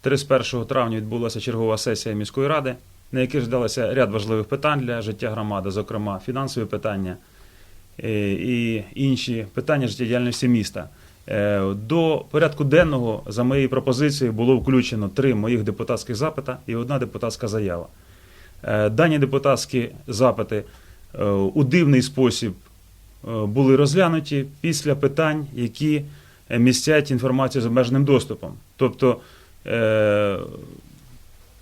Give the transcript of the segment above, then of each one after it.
31 травня відбулася чергова сесія міської ради, на якій ждалося ряд важливих питань для життя громади, зокрема фінансові питання е, і інші питання життєдіяльності міста. Е, До порядку денного за моєю пропозицією було включено три моїх депутатських запита і одна депутатська заява. Е, Дані депутатські запити у дивний спосіб були розглянуті після питань, які містять інформацію з обмеженим доступом. Тобто,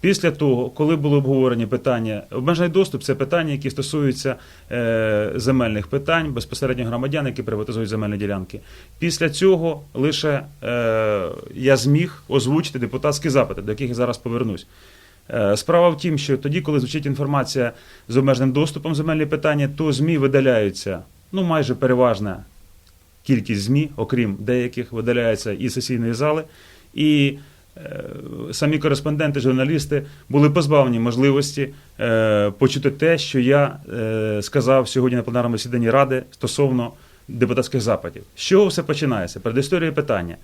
після того, коли були обговорені питання, обмежений доступ це питання, які стосуються е, земельних питань, безпосередньо громадян, які приватизують земельні ділянки. Після цього лише е, я зміг озвучити депутатські запити, до яких я зараз повернусь. Е, Справа в тім, що тоді, коли звучить інформація з обмеженим доступом земельні питання, то ЗМІ видаляються, ну майже переважна кількість ЗМІ, окрім деяких, видаляється із сесійної зали. І е, самі кореспонденти, журналісти були позбавлені можливості е, почути те, що я е, сказав сьогодні на пленарному засіданні Ради стосовно депутатських запитів. З чого все починається? Передісторія питання.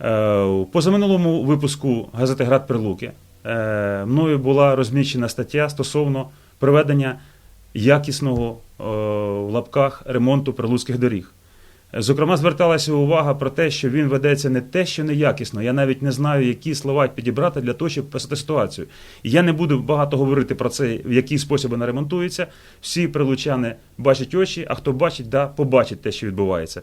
Е, У позаминулому випуску газети Град Прилуки е, мною була розміщена стаття стосовно проведення якісного е, в лапках ремонту прилуцьких доріг. Зокрема, зверталася увага про те, що він ведеться не те, що неякісно. Я навіть не знаю, які слова підібрати для того, щоб писати ситуацію. І я не буду багато говорити про це, в який спосіб вона ремонтується. Всі прилучани бачать очі, а хто бачить, да, побачить те, що відбувається.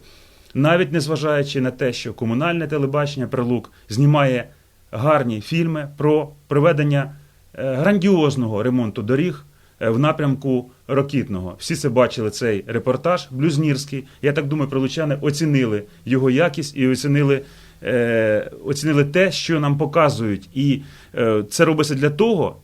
Навіть незважаючи на те, що комунальне телебачення Прилук знімає гарні фільми про проведення е, грандіозного ремонту доріг в напрямку Рокітного. Всі це бачили цей репортаж блюзнірський. Я так думаю, прилучани оцінили його якість і оцінили, е, оцінили те, що нам показують. І е, це робиться для того,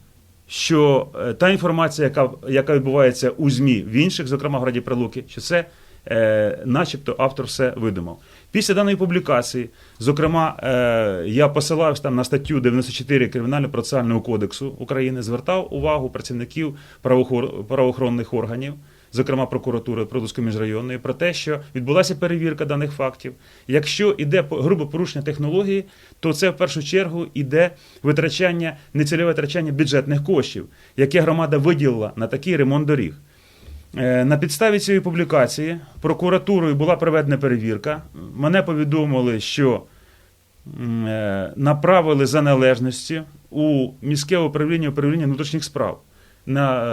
що е, та інформація, яка, яка відбувається у ЗМІ в інших, зокрема в Граді Прилуки, що це е, начебто автор все видумав. Після даної публікації, зокрема, е, я посилався там на статтю 94 Кримінально-процесуального кодексу України, звертав увагу працівників правоохор- правоохоронних органів, зокрема прокуратури Прилуцької міжрайонної, про те, що відбулася перевірка даних фактів. Якщо йде грубе порушення технології, то це в першу чергу йде витрачання, нецільове витрачання бюджетних коштів, яке громада виділила на такий ремонт доріг. Е, На підставі цієї публікації прокуратурою була проведена перевірка. Мене повідомили, що е, направили за належності у міське управління управління внутрішніх справ. На,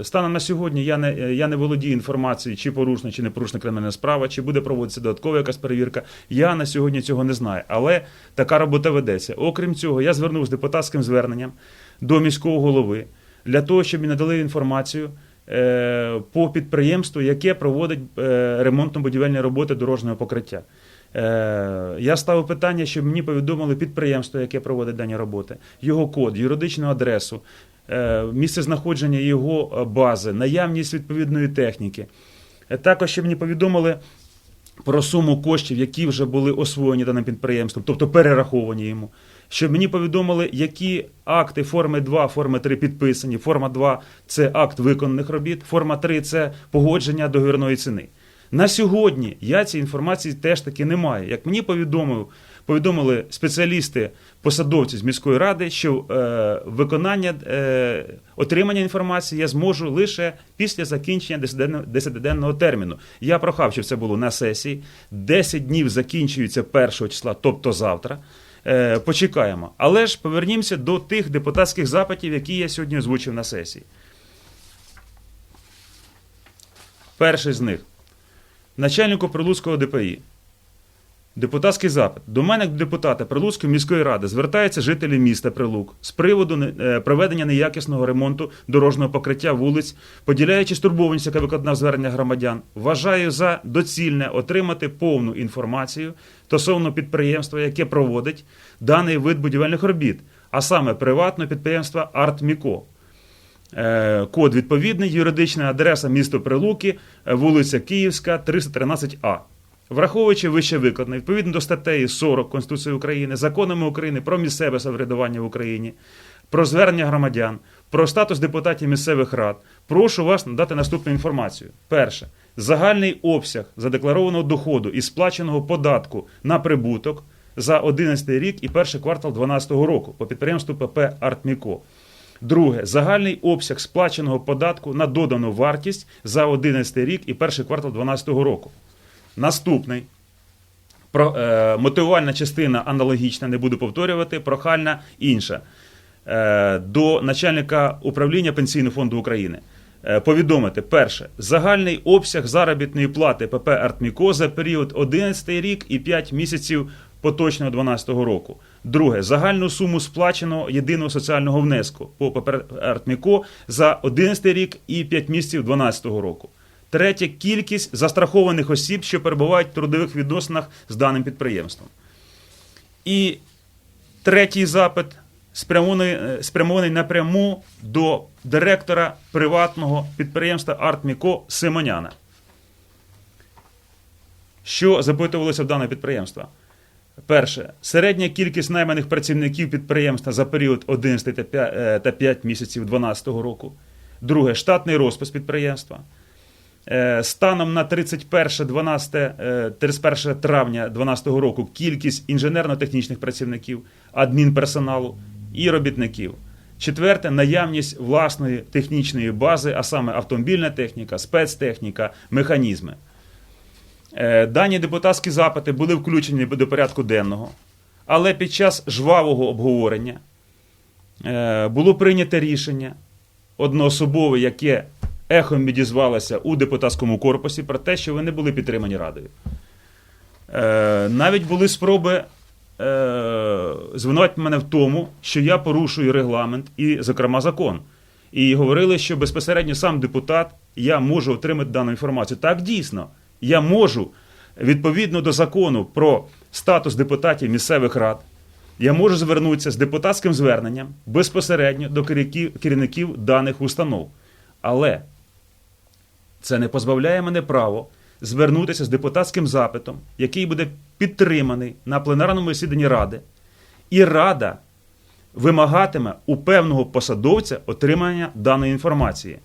е, станом на сьогодні я не, я не володію інформацією, чи порушена, чи не порушена кримінальна справа, чи буде проводитися додаткова якась перевірка. Я на сьогодні цього не знаю. Але така робота ведеться. Окрім цього, я звернувся з депутатським зверненням до міського голови для того, щоб мені надали інформацію по підприємству, яке проводить е, ремонтно-будівельні роботи дорожнього покриття. Е, Я ставив питання, щоб мені повідомили підприємство, яке проводить дані роботи, його код, юридичну адресу, е, місце знаходження його е, бази, наявність відповідної техніки. Е, Також щоб мені повідомили про суму коштів, які вже були освоєні даним підприємством, тобто перераховані йому. Щоб мені повідомили, які акти форми 2, форми 3 підписані. Форма 2 – це акт виконаних робіт, форма 3 – це погодження договірної ціни. На сьогодні я цієї інформації теж таки не маю. Як мені повідомив, повідомили спеціалісти, посадовці з міської ради, що е, виконання е, отримання інформації я зможу лише після закінчення 10-денного 10-денного терміну. Я прохав, щоб це було на сесії. 10 днів закінчується 1 числа, тобто завтра. Е, почекаємо. Але ж повернімося до тих депутатських запитів, які я сьогодні озвучив на сесії. Перший з них начальнику Прилуцького ДПІ. Депутатський запит. До мене, як депутата Прилуцької міської ради, звертаються жителі міста Прилук з приводу е, проведення неякісного ремонту дорожнього покриття вулиць, поділяючи стурбованість, яка викладна звернення громадян, вважаю за доцільне отримати повну інформацію стосовно підприємства, яке проводить даний вид будівельних робіт, а саме приватного підприємства Артміко. Е, Код відповідний, юридична адреса місто Прилуки, е, вулиця Київська, 313А. Враховуючи вище викладне, відповідно до статей 40 Конституції України, законами України про місцеве самоврядування в Україні, про звернення громадян, про статус депутатів місцевих рад, прошу вас надати наступну інформацію. Перше, загальний обсяг задекларованого доходу і сплаченого податку на прибуток за 11 рік і перший квартал 2012 року по підприємству ПП Артміко. Друге, загальний обсяг сплаченого податку на додану вартість за 11 рік і перший квартал 2012 року. Наступний про, е, мотивувальна частина аналогічна, не буду повторювати, прохальна інша. Е, до начальника управління Пенсійного фонду України. Е, повідомити, перше, загальний обсяг заробітної плати ПП Артміко за період 11 рік і 5 місяців поточного 12 року. Друге, загальну суму сплаченого єдиного соціального внеску по ПП Артміко за 11 рік і 5 місяців 12 року. Третє, кількість застрахованих осіб, що перебувають в трудових відносинах з даним підприємством. І третій запит спрямований, е, спрямований напряму до директора приватного підприємства Артміко Симоняна. Що запитувалося в дане підприємство? Перше, середня кількість найманих працівників підприємства за період 11 та 5, е, та 5 місяців 2012 року. Друге, штатний розпис підприємства. Е, Станом на 31, 12, е, 31 травня 2012 року кількість інженерно-технічних працівників, адмінперсоналу і робітників. Четверте наявність власної технічної бази, а саме автомобільна техніка, спецтехніка, механізми. Е, Дані депутатські запити були включені до порядку денного, але під час жвавого обговорення е, було прийнято рішення одноособове, яке ехом відізвалося у депутатському корпусі про те, що вони були підтримані радою. Е, Навіть були спроби е, звинуватити мене в тому, що я порушую регламент і, зокрема, закон. І говорили, що безпосередньо сам депутат я можу отримати дану інформацію. Так, дійсно, я можу відповідно до закону про статус депутатів місцевих рад. Я можу звернутися з депутатським зверненням безпосередньо до керівників даних установ. Але це не позбавляє мене право звернутися з депутатським запитом, який буде підтриманий на пленарному засіданні Ради, і Рада вимагатиме у певного посадовця отримання даної інформації.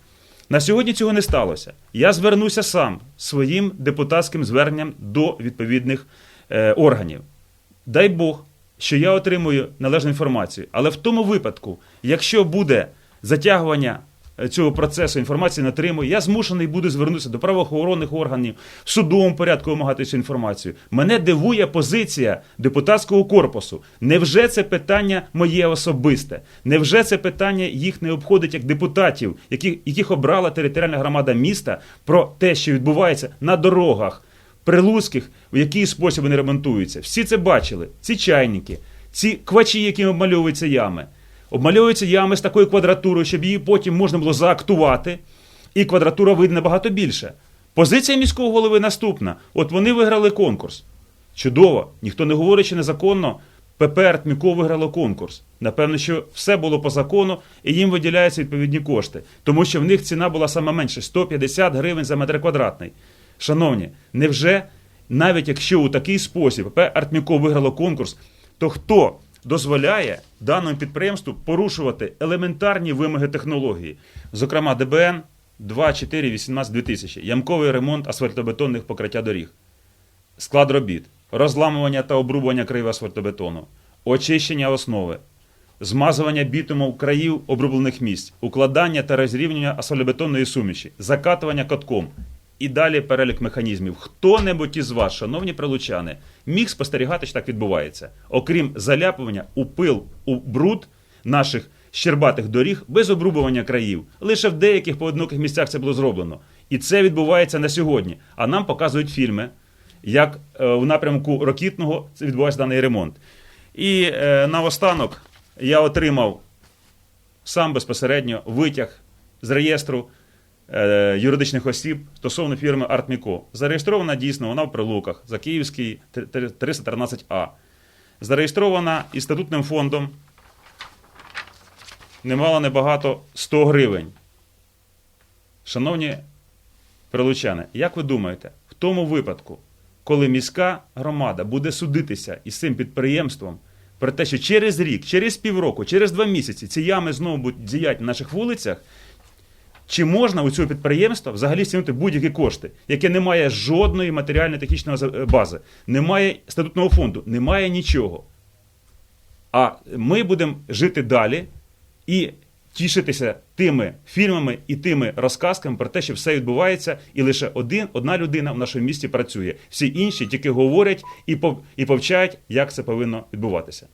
На сьогодні цього не сталося. Я звернуся сам своїм депутатським зверненням до відповідних е, органів. Дай Бог, що я отримую належну інформацію. Але в тому випадку, якщо буде затягування цього процесу інформації не отримую, я змушений буду звернутися до правоохоронних органів, в судовому порядку вимагати цю інформацію. Мене дивує позиція депутатського корпусу. Невже це питання моє особисте? Невже це питання їх не обходить як депутатів, яких, яких обрала територіальна громада міста про те, що відбувається на дорогах? Прилуцьких, в який спосіб вони ремонтуються. Всі це бачили. Ці чайники, ці квачі, якими обмальовуються ями. Обмальовуються ями з такою квадратурою, щоб її потім можна було заактувати, і квадратура вийде набагато більше. Позиція міського голови наступна: от вони виграли конкурс. Чудово, ніхто не говорить, що незаконно. ПП Артміко виграло конкурс. Напевно, що все було по закону, і їм виділяються відповідні кошти, тому що в них ціна була саме менше 150 гривень за метр квадратний. Шановні, невже навіть якщо у такий спосіб ПП Артміко виграло конкурс, то хто дозволяє даному підприємству порушувати елементарні вимоги технології, зокрема ДБН 2418-2000, ямковий ремонт асфальтобетонних покриття доріг, склад робіт, розламування та обрубування криви асфальтобетону, очищення основи, змазування бітумом країв обрублених місць, укладання та розрівнювання асфальтобетонної суміші, закатування катком. І далі перелік механізмів. Хто-небудь із вас, шановні прилучани, міг спостерігати, що так відбувається, окрім заляпування у пил, у бруд наших щербатих доріг без обрубування країв. Лише в деяких поодиноких місцях це було зроблено. І це відбувається на сьогодні. А нам показують фільми, як е, в напрямку Рокітного це відбувається даний ремонт. І е, наостанок я отримав сам безпосередньо витяг з реєстру е, юридичних осіб стосовно фірми Артміко. Зареєстрована дійсно вона в Прилуках за Київський 313А. Зареєстрована і статутним фондом немало небагато 100 гривень. Шановні прилучани, як ви думаєте, в тому випадку, коли міська громада буде судитися із цим підприємством про те, що через рік, через півроку, через два місяці ці ями знову будуть діяти на наших вулицях, чи можна у цього підприємства взагалі стягнути будь-які кошти, яке не має жодної матеріально-технічної е, бази, немає статутного фонду, немає нічого. А ми будемо жити далі і тішитися тими фільмами і тими розказками про те, що все відбувається, і лише один, одна людина в нашому місті працює. Всі інші тільки говорять і пов- і повчають, як це повинно відбуватися.